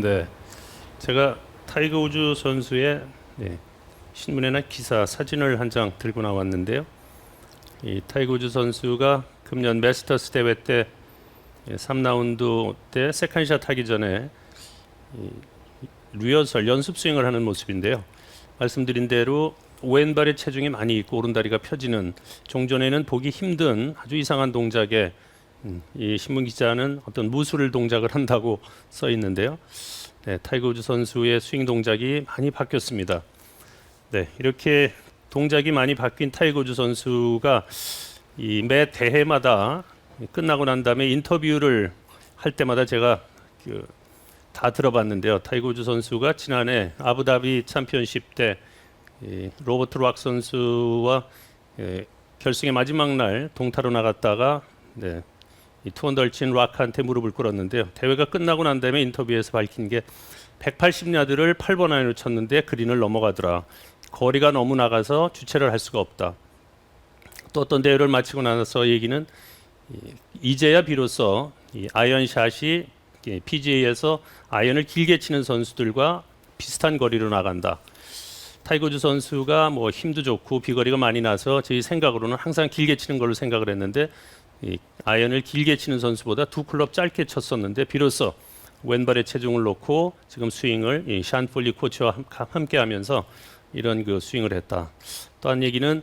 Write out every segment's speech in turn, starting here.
네, 제가 타이거 우즈 선수의 네, 신문에 난 기사 사진을 한 장 들고 나왔는데요. 이 타이거 우즈 선수가 금년 메스터스 대회 때 예, 3라운드 때 세컨샷 하기 전에 이 리허설 연습 스윙을 하는 모습인데요. 말씀드린 대로 왼발의 체중이 많이 있고 오른다리가 펴지는 종전에는 보기 힘든 아주 이상한 동작에 음, 이 신문 기자는 어떤 무술 동작을 한다고 써 있는데요. 네, 타이거 우즈 선수의 스윙 동작이 많이 바뀌었습니다. 네, 이렇게 동작이 많이 바뀐 타이거 우즈 선수가 이 매 대회마다 끝나고 난 다음에 인터뷰를 할 때마다 제가 그 다 들어봤는데요. 타이거 우즈 선수가 지난해 아부다비 챔피언십 때이 로버트 락 선수와 예, 결승의 마지막 날 동타로 나갔다가 네, 이 투언더를 친 락한테 무릎을 꿇었는데요. 대회가 끝나고 난 다음에 인터뷰에서 밝힌 게 180야드를 8번 안으로 쳤는데 그린을 넘어가더라. 거리가 너무 나가서 주체를 할 수가 없다. 또 어떤 대회를 마치고 나서 얘기는 이- 이제야 비로소 이 아이언샷이 이 PGA에서 아이언을 길게 치는 선수들과 비슷한 거리로 나간다. 타이거즈 선수가 뭐 힘도 좋고 비거리가 많이 나서 저희 생각으로는 항상 길게 치는 걸로 생각을 했는데 이 아이언을 길게 치는 선수보다 두 클럽 짧게 쳤었는데 비로소 왼발에 체중을 놓고 지금 스윙을 이 샨폴리 코치와 함- 함께 하면서 이런 그 스윙을 했다. 또한 얘기는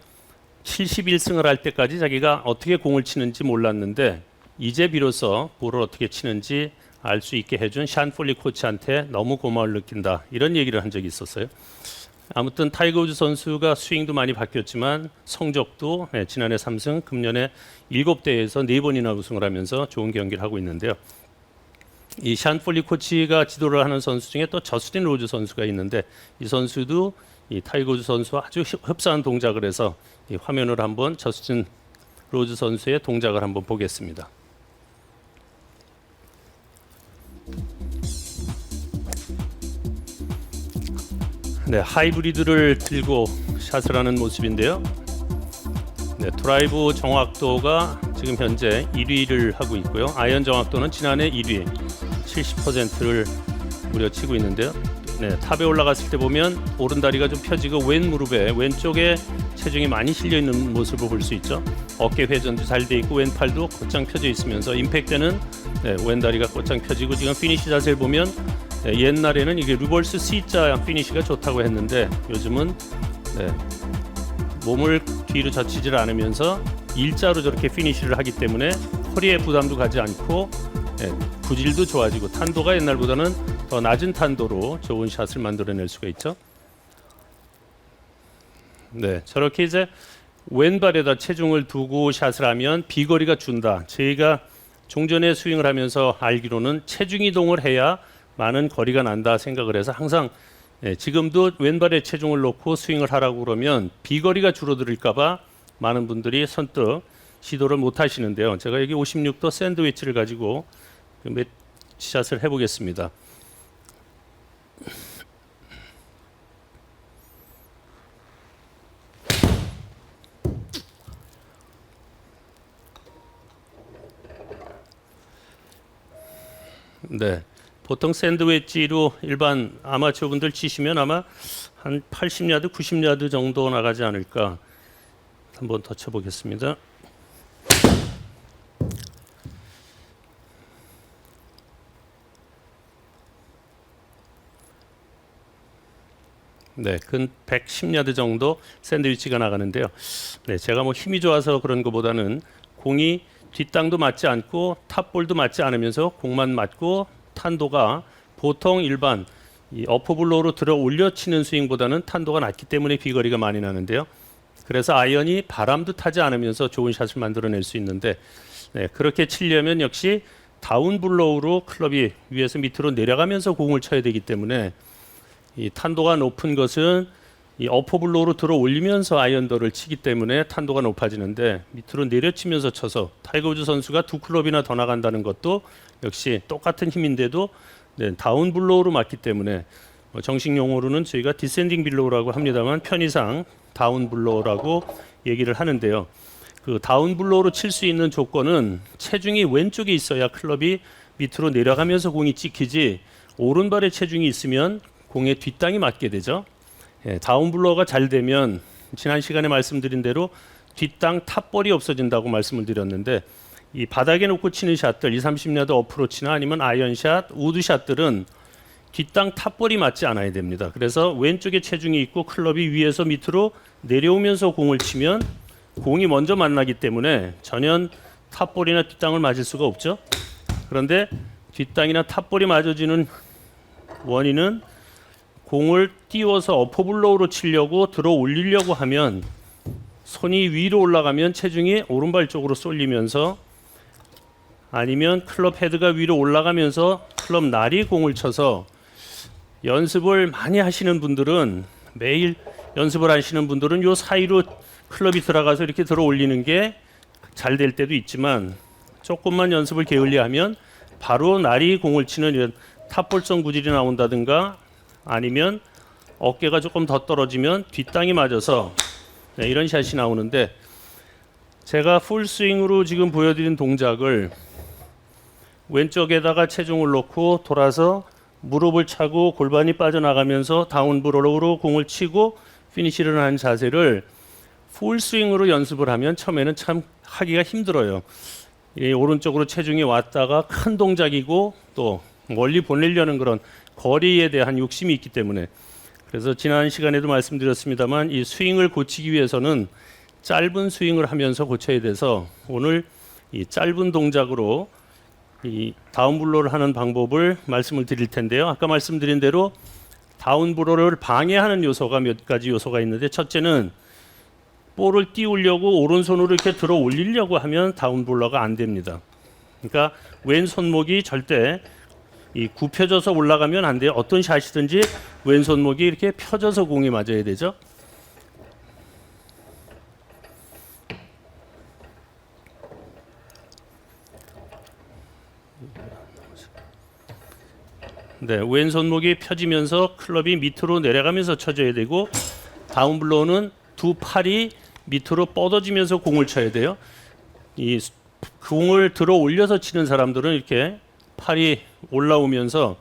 71승을 할 때까지 자기가 어떻게 공을 치는지 몰랐는데 이제 비로소 볼을 어떻게 치는지 알 수 있게 해준 샨 폴리 코치한테 너무 고마움을 느낀다. 이런 얘기를 한 적이 있었어요. 아무튼 타이거 우즈 선수가 스윙도 많이 바뀌었지만 성적도 네, 지난해 3승, 금년에 7대에서 4번이나 우승을 하면서 좋은 경기를 하고 있는데요. 이 샨폴리 코치가 지도를 하는 선수 중에 또 저스틴 로즈 선수가 있는데 이 선수도 이 타이거 우즈 선수와 아주 흡- 흡사한 동작을 해서 이 화면을 한번 저스틴 로즈 선수의 동작을 한번 보겠습니다. 네, 하이브리드를 들고 샷을 하는 모습인데요. 네, 드라이브 정확도가 지금 현재 1위를 하고 있고요. 아이언 정확도는 지난해 1위 70%를 무려 치고 있는데요. 네, 탑에 올라갔을 때 보면 오른다리가 좀 펴지고 왼 무릎에 왼쪽에 체중이 많이 실려 있는 모습을 볼 수 있죠. 어깨 회전도 잘 돼 있고 왼팔도 곧장 펴져 있으면서 임팩트는 네, 왼다리가 곧장 펴지고 지금 피니시 자세를 보면 네, 옛날에는 이게 리버스 C자 피니시가 좋다고 했는데 요즘은 네, 몸을 뒤로 젖히질 않으면서 일자로 저렇게 피니시를 하기 때문에 허리에 부담도 가지 않고 예, 구질도 좋아지고 탄도가 옛날보다는 더 낮은 탄도로 좋은 샷을 만들어낼 수가 있죠. 네, 저렇게 이제 왼발에다 체중을 두고 샷을 하면 비거리가 준다. 저희가 종전에 스윙을 하면서 알기로는 체중 이동을 해야 많은 거리가 난다 생각을 해서 항상 예, 지금도 왼발에 체중을 놓고 스윙을 하라고 그러면 비거리가 줄어들까봐 많은 분들이 선뜻 시도를 못 하시는데요. 제가 여기 56도 샌드위치를 가지고 그몇 샷을 해보겠습니다. 네. 보통 샌드웨지로 일반 아마추어 분들 치시면 아마 한 80야드, 90야드 정도 나가지 않을까. 한번 더 쳐보겠습니다. 네, 근 110야드 정도 샌드위치가 나가는데요. 네, 제가 뭐 힘이 좋아서 그런 것보다는 공이 뒷땅도 맞지 않고 탑볼도 맞지 않으면서 공만 맞고 탄도가 보통 일반 이 어퍼블로우로 들어 올려치는 스윙보다는 탄도가 낮기 때문에 비거리가 많이 나는데요. 그래서 아이언이 바람도 타지 않으면서 좋은 샷을 만들어낼 수 있는데 네, 그렇게 치려면 역시 다운 블로우로 클럽이 위에서 밑으로 내려가면서 공을 쳐야 되기 때문에 이 탄도가 높은 것은 이 어퍼 블로우로 들어 올리면서 아이언더를 치기 때문에 탄도가 높아지는데 밑으로 내려치면서 쳐서 타이거 우즈 선수가 두 클럽이나 더 나간다는 것도 역시 똑같은 힘인데도 네, 다운 블로우로 맞기 때문에 뭐 정식 용어로는 저희가 디센딩 블로우라고 합니다만 편의상 다운 블로우라고 얘기를 하는데요. 그 다운 블로우로 칠 수 있는 조건은 체중이 왼쪽에 있어야 클럽이 밑으로 내려가면서 공이 찍히지 오른발에 체중이 있으면 공의 뒷땅이 맞게 되죠. 예, 다운블러가 잘 되면 지난 시간에 말씀드린 대로 뒷땅 탑볼이 없어진다고 말씀을 드렸는데 이 바닥에 놓고 치는 샷들 2, 30야드 어프로치나 아니면 아이언샷, 우드샷들은 뒷땅 탑볼이 맞지 않아야 됩니다. 그래서 왼쪽에 체중이 있고 클럽이 위에서 밑으로 내려오면서 공을 치면 공이 먼저 만나기 때문에 전혀 탑볼이나 뒷땅을 맞을 수가 없죠. 그런데 뒷땅이나 탑볼이 맞아지는 원인은 공을 띄워서 어퍼블로우로 치려고 들어 올리려고 하면 손이 위로 올라가면 체중이 오른발 쪽으로 쏠리면서 아니면 클럽 헤드가 위로 올라가면서 클럽 날이 공을 쳐서 연습을 많이 하시는 분들은 매일 연습을 하시는 분들은 요 사이로 클럽이 들어가서 이렇게 들어 올리는 게 잘 될 때도 있지만 조금만 연습을 게을리하면 바로 날이 공을 치는 이런 탑볼성 구질이 나온다든가 아니면 어깨가 조금 더 떨어지면 뒷땅이 맞아서 네, 이런 샷이 나오는데 제가 풀 스윙으로 지금 보여드린 동작을 왼쪽에다가 체중을 놓고 돌아서 무릎을 차고 골반이 빠져나가면서 다운브로로 공을 치고 피니시를 하는 자세를 풀 스윙으로 연습을 하면 처음에는 참 하기가 힘들어요. 이 오른쪽으로 체중이 왔다가 큰 동작이고 또 멀리 보내려는 그런 거리에 대한 욕심이 있기 때문에 그래서 지난 시간에도 말씀드렸습니다만 이 스윙을 고치기 위해서는 짧은 스윙을 하면서 고쳐야 돼서 오늘 이 짧은 동작으로 이 다운블로를 하는 방법을 말씀을 드릴 텐데요. 아까 말씀드린 대로 다운블로를 방해하는 요소가 몇 가지 요소가 있는데 첫째는 볼을 띄우려고 오른손으로 이렇게 들어 올리려고 하면 다운블러가 안 됩니다. 그러니까 왼 손목이 절대 이 굽혀져서 올라가면 안 돼요. 어떤 샷이든지 왼 손목이 이렇게 펴져서 공이 맞아야 되죠. 네, 왼 손목이 펴지면서 클럽이 밑으로 내려가면서 쳐져야 되고 다운블로우는 두 팔이 밑으로 뻗어지면서 공을 쳐야 돼요. 이 수- 공을 들어 올려서 치는 사람들은 이렇게 팔이 올라오면서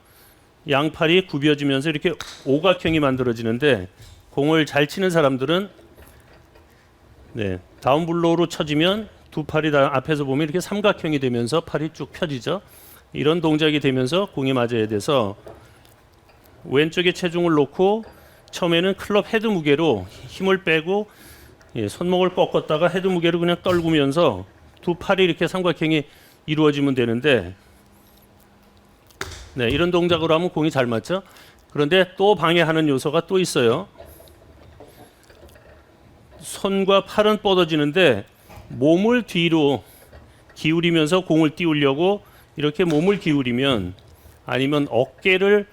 양팔이 굽여지면서 이렇게 오각형이 만들어지는데 공을 잘 치는 사람들은 네, 다운블로우로 쳐지면 두 팔이 다 앞에서 보면 이렇게 삼각형이 되면서 팔이 쭉 펴지죠. 이런 동작이 되면서 공이 맞아야 돼서 왼쪽에 체중을 놓고 처음에는 클럽 헤드 무게로 힘을 빼고 예, 손목을 꺾었다가 헤드 무게를 그냥 떨구면서 두 팔이 이렇게 삼각형이 이루어지면 되는데 네, 이런 동작으로 하면 공이 잘 맞죠. 그런데 또 방해하는 요소가 또 있어요. 손과 팔은 뻗어지는데 몸을 뒤로 기울이면서 공을 띄우려고 이렇게 몸을 기울이면 아니면 어깨를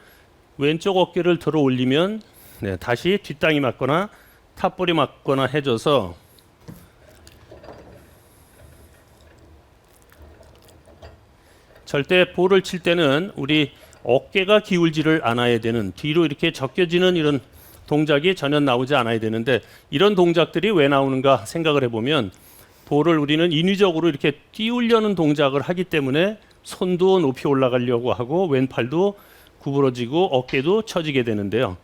왼쪽 어깨를 들어 올리면 네, 다시 뒷땅이 맞거나 탑볼이 맞거나 해줘서 절대 볼을 칠 때는 우리 어깨가 기울지를 않아야 되는 뒤로 이렇게 적혀지는 이런 동작이 전혀 나오지 않아야 되는데 이런 동작들이 왜 나오는가 생각을 해보면 볼을 우리는 인위적으로 이렇게 띄우려는 동작을 하기 때문에 손도 높이 올라가려고 하고 왼팔도 구부러지고 어깨도 처지게 되는데요.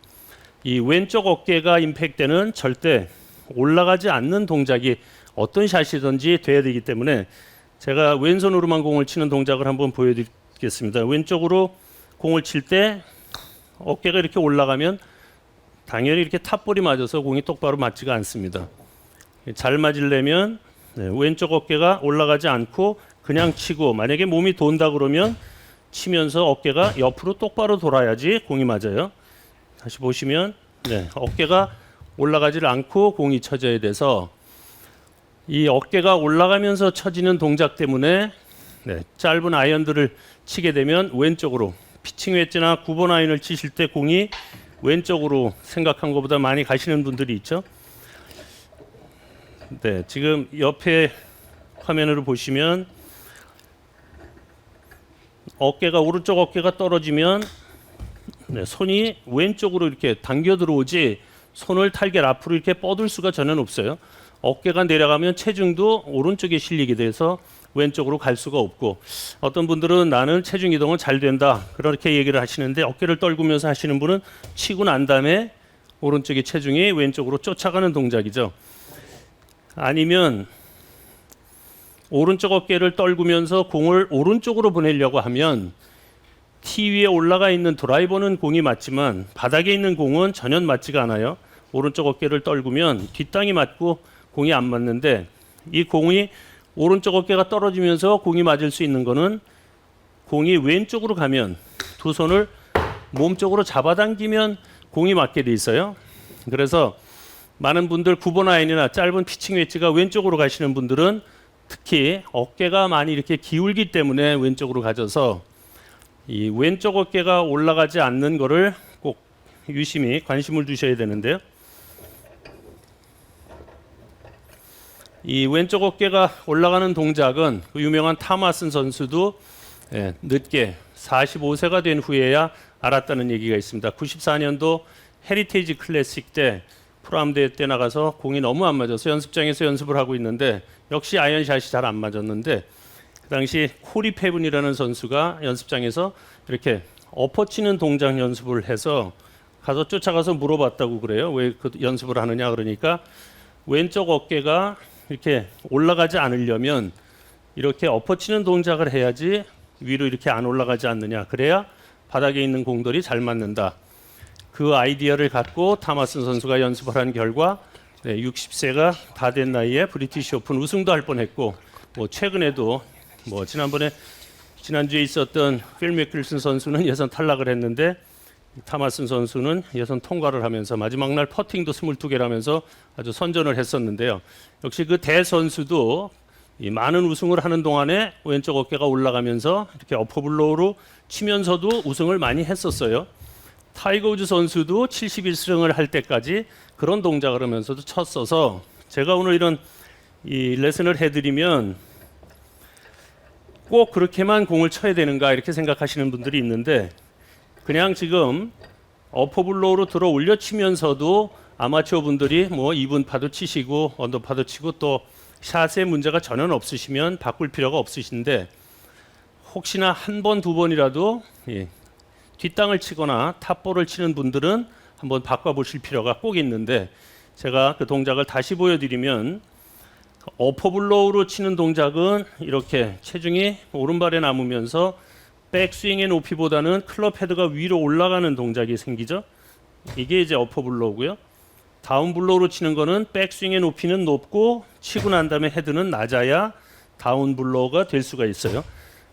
이 왼쪽 어깨가 임팩트는 절대 올라가지 않는 동작이 어떤 샷이든지 돼야 되기 때문에 제가 왼손으로만 공을 치는 동작을 한번 보여드리겠습니다. 왼쪽으로 공을 칠 때 어깨가 이렇게 올라가면 당연히 이렇게 탑볼이 맞아서 공이 똑바로 맞지가 않습니다. 잘 맞으려면 네, 왼쪽 어깨가 올라가지 않고 그냥 치고 만약에 몸이 돈다 그러면 치면서 어깨가 옆으로 똑바로 돌아야지 공이 맞아요. 다시 보시면 네, 어깨가 올라가지를 않고 공이 쳐져야 돼서 이 어깨가 올라가면서 쳐지는 동작 때문에 네, 짧은 아이언들을 치게 되면 왼쪽으로 피칭 웨지나 9번 아이언을 치실 때 공이 왼쪽으로 생각한 것보다 많이 가시는 분들이 있죠. 네, 지금 옆에 화면으로 보시면 어깨가 오른쪽 어깨가 떨어지면 네, 손이 왼쪽으로 이렇게 당겨 들어오지 손을 탈결 앞으로 이렇게 뻗을 수가 전혀 없어요. 어깨가 내려가면 체중도 오른쪽에 실리게 돼서 왼쪽으로 갈 수가 없고 어떤 분들은 나는 체중 이동은 잘 된다 그렇게 얘기를 하시는데 어깨를 떨구면서 하시는 분은 치고 난 다음에 오른쪽의 체중이 왼쪽으로 쫓아가는 동작이죠. 아니면 오른쪽 어깨를 떨구면서 공을 오른쪽으로 보내려고 하면 티 위에 올라가 있는 드라이버는 공이 맞지만 바닥에 있는 공은 전혀 맞지가 않아요. 오른쪽 어깨를 떨구면 뒷땅이 맞고 공이 안 맞는데 이 공이 오른쪽 어깨가 떨어지면서 공이 맞을 수 있는 거는 공이 왼쪽으로 가면 두 손을 몸 쪽으로 잡아당기면 공이 맞게 돼 있어요. 그래서 많은 분들 9번 아인이나 짧은 피칭 웨지가 왼쪽으로 가시는 분들은 특히 어깨가 많이 이렇게 기울기 때문에 왼쪽으로 가져서 이 왼쪽 어깨가 올라가지 않는 거를 꼭 유심히 관심을 두셔야 되는데요. 이 왼쪽 어깨가 올라가는 동작은 그 유명한 타마슨 선수도 예, 늦게 45세가 된 후에야 알았다는 얘기가 있습니다. 94년도 헤리테이지 클래식 때 프로암 대회 때 나가서 공이 너무 안 맞아서 연습장에서 연습을 하고 있는데 역시 아이언샷이 잘 안 맞았는데 그 당시 코리 페븐이라는 선수가 연습장에서 이렇게 엎어치는 동작 연습을 해서 가서 쫓아가서 물어봤다고 그래요. 왜 그 연습을 하느냐 그러니까 왼쪽 어깨가 이렇게 올라가지 않으려면 이렇게 엎어치는 동작을 해야지 위로 이렇게 안 올라가지 않느냐. 그래야 바닥에 있는 공들이 잘 맞는다. 그 아이디어를 갖고 타마슨 선수가 연습을 한 결과 네, 60세가 다 된 나이에 브리티시 오픈 우승도 할 뻔했고 뭐 최근에도 뭐 지난번에 지난주에 있었던 필 맥클슨 선수는 예선 탈락을 했는데 타마슨 선수는 예선 통과를 하면서 마지막 날 퍼팅도 22개를 하면서 아주 선전을 했었는데요. 역시 그 대 선수도 이 많은 우승을 하는 동안에 왼쪽 어깨가 올라가면서 이렇게 어퍼블로우로 치면서도 우승을 많이 했었어요. 타이거 우즈 선수도 71승을 할 때까지 그런 동작을 하면서도 쳤어서 제가 오늘 이런 이 레슨을 해드리면 꼭 그렇게만 공을 쳐야 되는가 이렇게 생각하시는 분들이 있는데 그냥 지금 어퍼블로우로 들어 올려 치면서도 아마추어 분들이 뭐 2분 파도 치시고 언더 파도 치고 또 샷에 문제가 전혀 없으시면 바꿀 필요가 없으신데 혹시나 한 번 두 번이라도 예, 뒷땅을 치거나 탑볼을 치는 분들은 한번 바꿔보실 필요가 꼭 있는데 제가 그 동작을 다시 보여드리면 어퍼블로우로 치는 동작은 이렇게 체중이 오른발에 남으면서 백스윙의 높이보다는 클럽 헤드가 위로 올라가는 동작이 생기죠. 이게 이제 어퍼 블로우고요. 다운 블로우로 치는 거는 백스윙의 높이는 높고 치고 난 다음에 헤드는 낮아야 다운 블로우가 될 수가 있어요.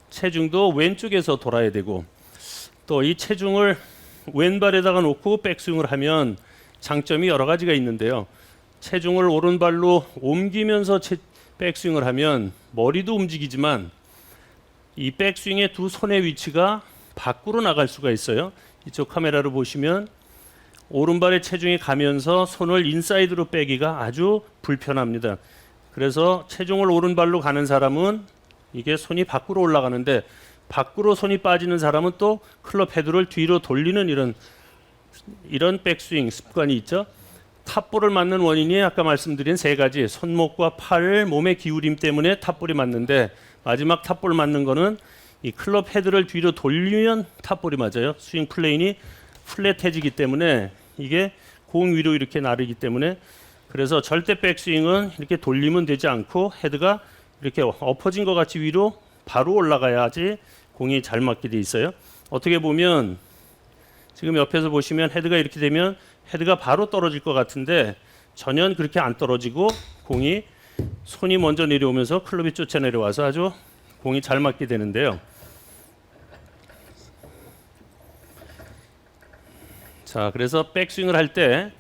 체중도 왼쪽에서 돌아야 되고 또 이 체중을 왼발에다가 놓고 백스윙을 하면 장점이 여러 가지가 있는데요. 체중을 오른발로 옮기면서 체, 백스윙을 하면 머리도 움직이지만 이 백스윙의 두 손의 위치가 밖으로 나갈 수가 있어요. 이쪽 카메라로 보시면 오른발의 체중이 가면서 손을 인사이드로 빼기가 아주 불편합니다. 그래서 체중을 오른발로 가는 사람은 이게 손이 밖으로 올라가는데 밖으로 손이 빠지는 사람은 또 클럽 헤드를 뒤로 돌리는 이런 이런 백스윙 습관이 있죠. 탑볼을 맞는 원인이 아까 말씀드린 세 가지 손목과 팔, 몸의 기울임 때문에 탑볼이 맞는데 마지막 탑볼 맞는 거는 이 클럽 헤드를 뒤로 돌리면 탑볼이 맞아요. 스윙 플레인이 플랫해지기 때문에 이게 공 위로 이렇게 나르기 때문에 그래서 절대 백스윙은 이렇게 돌리면 되지 않고 헤드가 이렇게 엎어진 것 같이 위로 바로 올라가야지 공이 잘 맞게 돼 있어요. 어떻게 보면 지금 옆에서 보시면 헤드가 이렇게 되면 헤드가 바로 떨어질 것 같은데 전혀 그렇게 안 떨어지고 공이 손이 먼저 내려오면서 클럽이 쫓아 내려와서 아주 공이 잘 맞게 되는데요. 자, 그래서 백스윙을 할 때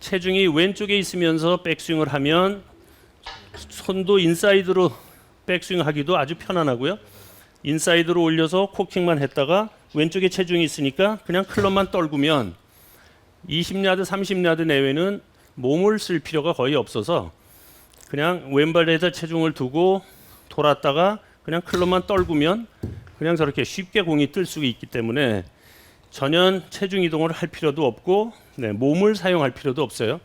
체중이 왼쪽에 있으면서 백스윙을 하면 손도 인사이드로 백스윙 하기도 아주 편안하고요. 인사이드로 올려서 코킹만 했다가 왼쪽에 체중이 있으니까 그냥 클럽만 떨구면 20야드, 30야드 내외는 몸을 쓸 필요가 거의 없어서 그냥 왼발에다 체중을 두고 돌았다가 그냥 클럽만 떨구면 그냥 저렇게 쉽게 공이 뜰 수 있기 때문에 전혀 체중 이동을 할 필요도 없고 네, 몸을 사용할 필요도 없어요.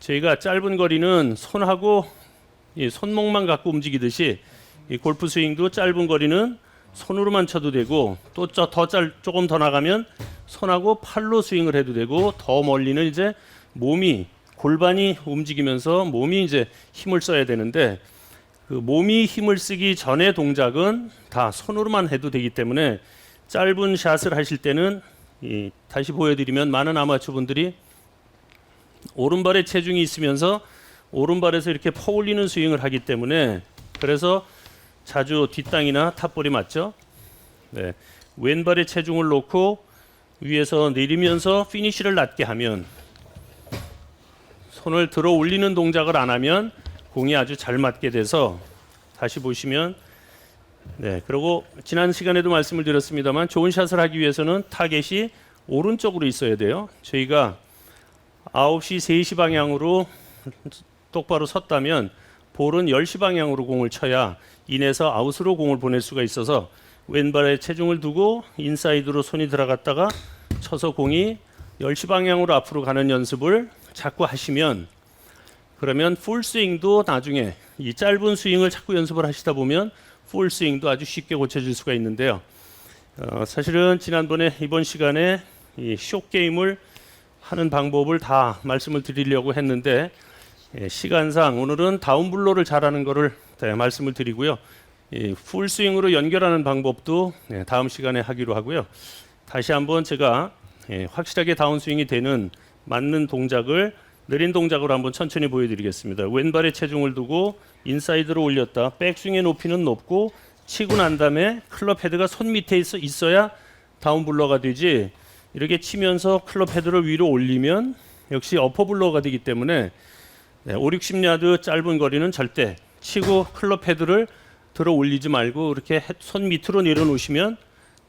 저희가 짧은 거리는 손하고 이 손목만 갖고 움직이듯이 이 골프 스윙도 짧은 거리는 손으로만 쳐도 되고 또 더 짧 조금 더 나가면 손하고 팔로 스윙을 해도 되고 더 멀리는 이제 몸이 골반이 움직이면서 몸이 이제 힘을 써야 되는데 그 몸이 힘을 쓰기 전의 동작은 다 손으로만 해도 되기 때문에 짧은 샷을 하실 때는 이 다시 보여드리면 많은 아마추어 분들이 오른발에 체중이 있으면서 오른발에서 이렇게 퍼올리는 스윙을 하기 때문에 그래서 자주 뒷땅이나 탑볼이 맞죠. 네. 왼발에 체중을 놓고 위에서 내리면서 피니시를 낮게 하면 손을 들어 올리는 동작을 안 하면 공이 아주 잘 맞게 돼서 다시 보시면 네 그리고 지난 시간에도 말씀을 드렸습니다만 좋은 샷을 하기 위해서는 타겟이 오른쪽으로 있어야 돼요. 저희가 9시 3시 방향으로 똑바로 섰다면 볼은 10시 방향으로 공을 쳐야 인에서 아웃으로 공을 보낼 수가 있어서 왼발에 체중을 두고 인사이드로 손이 들어갔다가 쳐서 공이 10시 방향으로 앞으로 가는 연습을 자꾸 하시면 그러면 풀 스윙도 나중에 이 짧은 스윙을 자꾸 연습을 하시다 보면 풀 스윙도 아주 쉽게 고쳐질 수가 있는데요. 어, 사실은 지난번에 이번 시간에 이쇼 게임을 하는 방법을 다 말씀을 드리려고 했는데 예, 시간상 오늘은 다운 블로를 잘하는 거를 네, 말씀을 드리고요. 이 풀스윙으로 연결하는 방법도 네, 다음 시간에 하기로 하고요. 다시 한번 제가 예, 확실하게 다운 스윙이 되는 맞는 동작을 느린 동작으로 한번 천천히 보여드리겠습니다. 왼발에 체중을 두고 인사이드로 올렸다. 백스윙의 높이는 높고 치고 난 다음에 클럽 헤드가 손 밑에 있어 있어야 다운 블러가 되지. 이렇게 치면서 클럽 헤드를 위로 올리면 역시 어퍼 블러가 되기 때문에 네, 5, 60야드 짧은 거리는 절대 치고 클럽 헤드를 들어 올리지 말고 이렇게 헤- 손 밑으로 내려놓으시면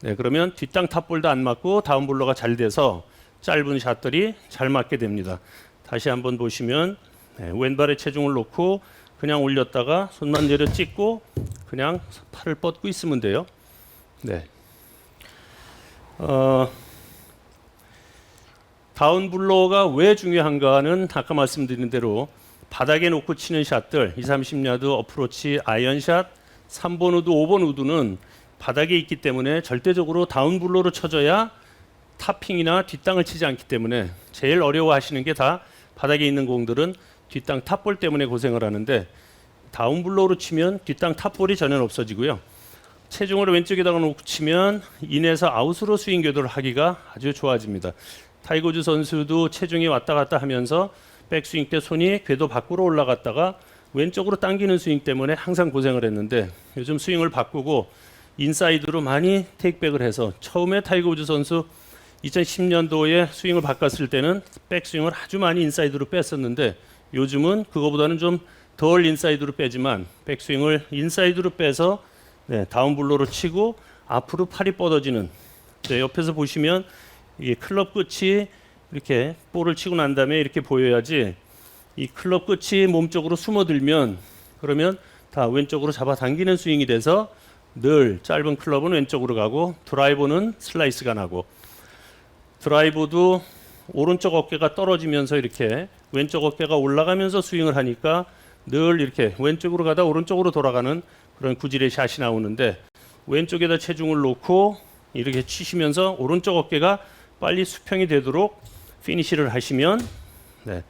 네, 그러면 뒷땅 탑볼도 안 맞고 다운 블러가 잘 돼서 짧은 샷들이 잘 맞게 됩니다. 다시 한번 보시면 네, 왼발에 체중을 놓고 그냥 올렸다가 손만 내려 찍고 그냥 팔을 뻗고 있으면 돼요. 네. 어, 다운블러가 왜 중요한가는 아까 말씀드린 대로 바닥에 놓고 치는 샷들 2, 30야드 어프로치 아이언샷 3번 우드 5번 우드는 바닥에 있기 때문에 절대적으로 다운 블로로 쳐져야 탑핑이나 뒷땅을 치지 않기 때문에 제일 어려워하시는 게 다 바닥에 있는 공들은 뒷땅 탑볼 때문에 고생을 하는데 다운블로로 치면 뒷땅 탑볼이 전혀 없어지고요. 체중을 왼쪽에다가 놓고 치면 인에서 아웃으로 스윙 궤도를 하기가 아주 좋아집니다. 타이거즈 선수도 체중이 왔다 갔다 하면서 백스윙 때 손이 궤도 밖으로 올라갔다가 왼쪽으로 당기는 스윙 때문에 항상 고생을 했는데 요즘 스윙을 바꾸고 인사이드로 많이 테이크백을 해서 처음에 타이거 우즈 선수 2010년도에 스윙을 바꿨을 때는 백스윙을 아주 많이 인사이드로 뺐었는데 요즘은 그거보다는 좀 덜 인사이드로 빼지만 백스윙을 인사이드로 빼서 네, 다운블로로 치고 앞으로 팔이 뻗어지는 네, 옆에서 보시면 이 클럽 끝이 이렇게 볼을 치고 난 다음에 이렇게 보여야지 이 클럽 끝이 몸쪽으로 숨어들면 그러면 다 왼쪽으로 잡아당기는 스윙이 돼서 늘 짧은 클럽은 왼쪽으로 가고 드라이버는 슬라이스가 나고 드라이버도 오른쪽 어깨가 떨어지면서 이렇게 왼쪽 어깨가 올라가면서 스윙을 하니까 늘 이렇게 왼쪽으로 가다 오른쪽으로 돌아가는 그런 구질의 샷이 나오는데 왼쪽에다 체중을 놓고 이렇게 치시면서 오른쪽 어깨가 빨리 수평이 되도록 피니시를 하시면 네,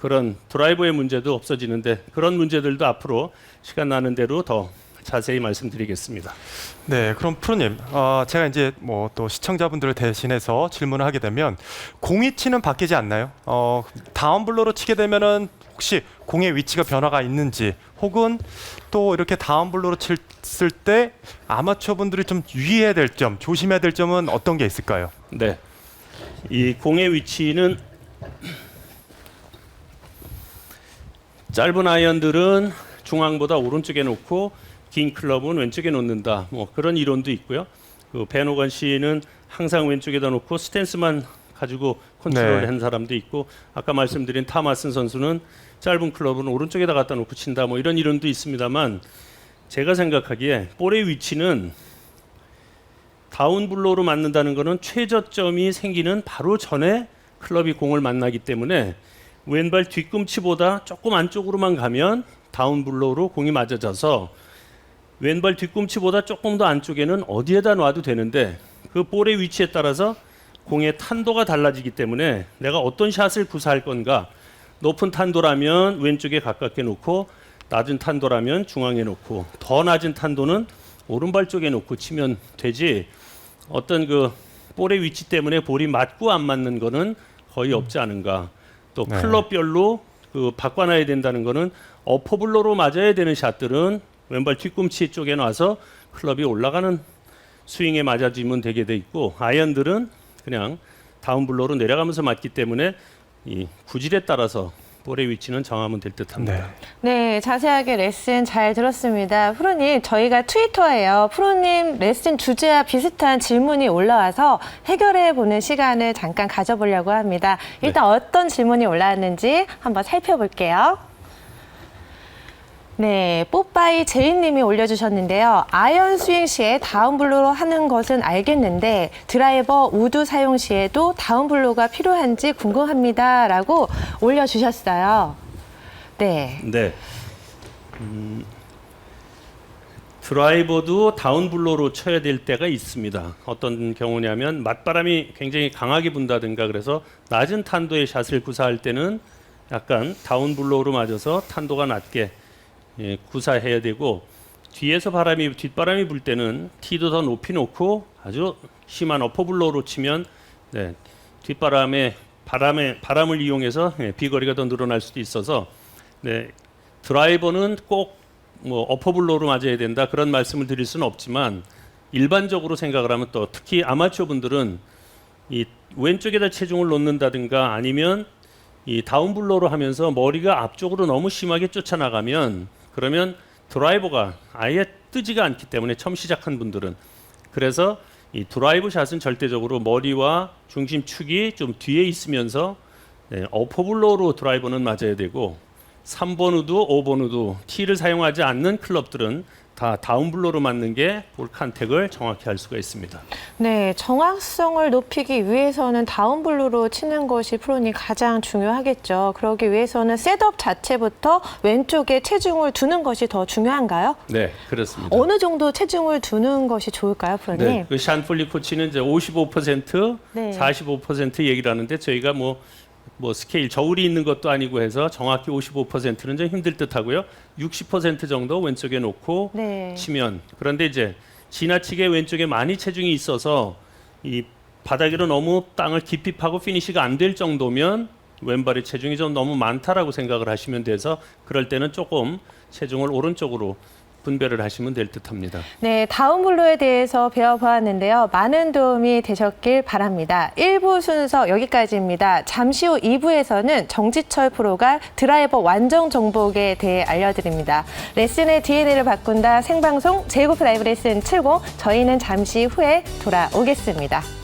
그런 드라이버의 문제도 없어지는데 그런 문제들도 앞으로 시간 나는 대로 더 자세히 말씀드리겠습니다. 네, 그럼 프로님, 어, 제가 이제 뭐 또 시청자분들을 대신해서 질문을 하게 되면 공이 치는 바뀌지 않나요? 어, 다운블로로 치게 되면은 혹시 공의 위치가 변화가 있는지 혹은 또 이렇게 다운블로로 쳤을 때 아마추어 분들이 좀 유의해야 될 점, 조심해야 될 점은 어떤 게 있을까요? 네. 이 공의 위치는 짧은 아이언들은 중앙보다 오른쪽에 놓고 긴 클럽은 왼쪽에 놓는다. 뭐 그런 이론도 있고요. 그 베노건 씨는 항상 왼쪽에다 놓고 스탠스만 가지고 컨트롤을 네. 한 사람도 있고 아까 말씀드린 타마슨 선수는 짧은 클럽은 오른쪽에다 갖다 놓고 친다. 뭐 이런 이론도 있습니다만 제가 생각하기에 볼의 위치는 다운블로로 맞는다는 것은 최저점이 생기는 바로 전에 클럽이 공을 만나기 때문에 왼발 뒤꿈치보다 조금 안쪽으로만 가면 다운블로로 공이 맞아져서 왼발 뒤꿈치보다 조금 더 안쪽에는 어디에다 놔도 되는데 그 볼의 위치에 따라서 공의 탄도가 달라지기 때문에 내가 어떤 샷을 구사할 건가? 높은 탄도라면 왼쪽에 가깝게 놓고 낮은 탄도라면 중앙에 놓고 더 낮은 탄도는 오른발 쪽에 놓고 치면 되지. 어떤 그 볼의 위치 때문에 볼이 맞고 안 맞는 거는 거의 없지 않은가? 또 네. 클럽별로 그 바꿔놔야 된다는 거는 어퍼블로로 맞아야 되는 샷들은 왼발 뒤꿈치 쪽에 놔서 클럽이 올라가는 스윙에 맞아지면 되게 돼 있고 아이언들은 그냥 다운블로로 내려가면서 맞기 때문에 이 구질에 따라서 볼의 위치는 정하면 될 듯합니다. 네. 네, 자세하게 레슨 잘 들었습니다. 프로님, 저희가 트위터에요. 프로님 레슨 주제와 비슷한 질문이 올라와서 해결해 보는 시간을 잠깐 가져보려고 합니다. 일단 어떤 질문이 올라왔는지 한번 살펴볼게요. 네, 뽀빠이 제이님이 올려주셨는데요. 아이언 스윙 시에 다운블로로 하는 것은 알겠는데 드라이버 우드 사용 시에도 다운블로가 필요한지 궁금합니다라고 올려주셨어요. 네. 네. 음, 드라이버도 다운블로로 쳐야 될 때가 있습니다. 어떤 경우냐면 맞바람이 굉장히 강하게 분다든가 그래서 낮은 탄도의 샷을 구사할 때는 약간 다운블로로 맞아서 탄도가 낮게 예, 구사해야 되고 뒤에서 바람이 뒷바람이 불 때는 티도 더 높이 놓고 아주 심한 어퍼블로로 치면 네, 뒷바람에 바람에 바람을 이용해서 예, 비거리가 더 늘어날 수도 있어서 네, 드라이버는 꼭 뭐 어퍼블로로 맞아야 된다 그런 말씀을 드릴 수는 없지만 일반적으로 생각을 하면 또 특히 아마추어 분들은 이 왼쪽에다 체중을 놓는다든가 아니면 이 다운블로로 하면서 머리가 앞쪽으로 너무 심하게 쫓아나가면 그러면 드라이버가 아예 뜨지가 않기 때문에 처음 시작한 분들은. 그래서 이 드라이브 샷은 절대적으로 머리와 중심 축이 좀 뒤에 있으면서 네, 어퍼블로로 드라이버는 맞아야 되고 3번 우드, 5번 우드 티를 사용하지 않는 클럽들은 다 다운블로로 맞는 게볼 컨택을 정확히 할 수가 있습니다. 네, 정확성을 높이기 위해서는 다운블루로 치는 것이 프로님 가장 중요하겠죠. 그러기 위해서는 셋업 자체부터 왼쪽에 체중을 두는 것이 더 중요한가요? 네, 그렇습니다. 어느 정도 체중을 두는 것이 좋을까요, 프로님? 네, 그 샨플리 코치는 이제 55%, 네. 45% 얘기를 하는데 저희가 뭐, 뭐 스케일 저울이 있는 것도 아니고 해서 정확히 55%는 좀 힘들 듯하고요. 60% 정도 왼쪽에 놓고 네. 치면 그런데 이제 지나치게 왼쪽에 많이 체중이 있어서 이 바닥으로 너무 땅을 깊이 파고 피니시가 안 될 정도면 왼발의 체중이 좀 너무 많다라고 생각을 하시면 돼서 그럴 때는 조금 체중을 오른쪽으로 분배를 하시면 될 듯합니다. 네, 다운블루에 대해서 배워보았는데요. 많은 도움이 되셨길 바랍니다. 1부 순서 여기까지입니다. 잠시 후 2부에서는 정지철 프로가 드라이버 완전 정복에 대해 알려드립니다. 레슨의 DNA를 바꾼다 생방송 제이고프 라이브 레슨 70 저희는 잠시 후에 돌아오겠습니다.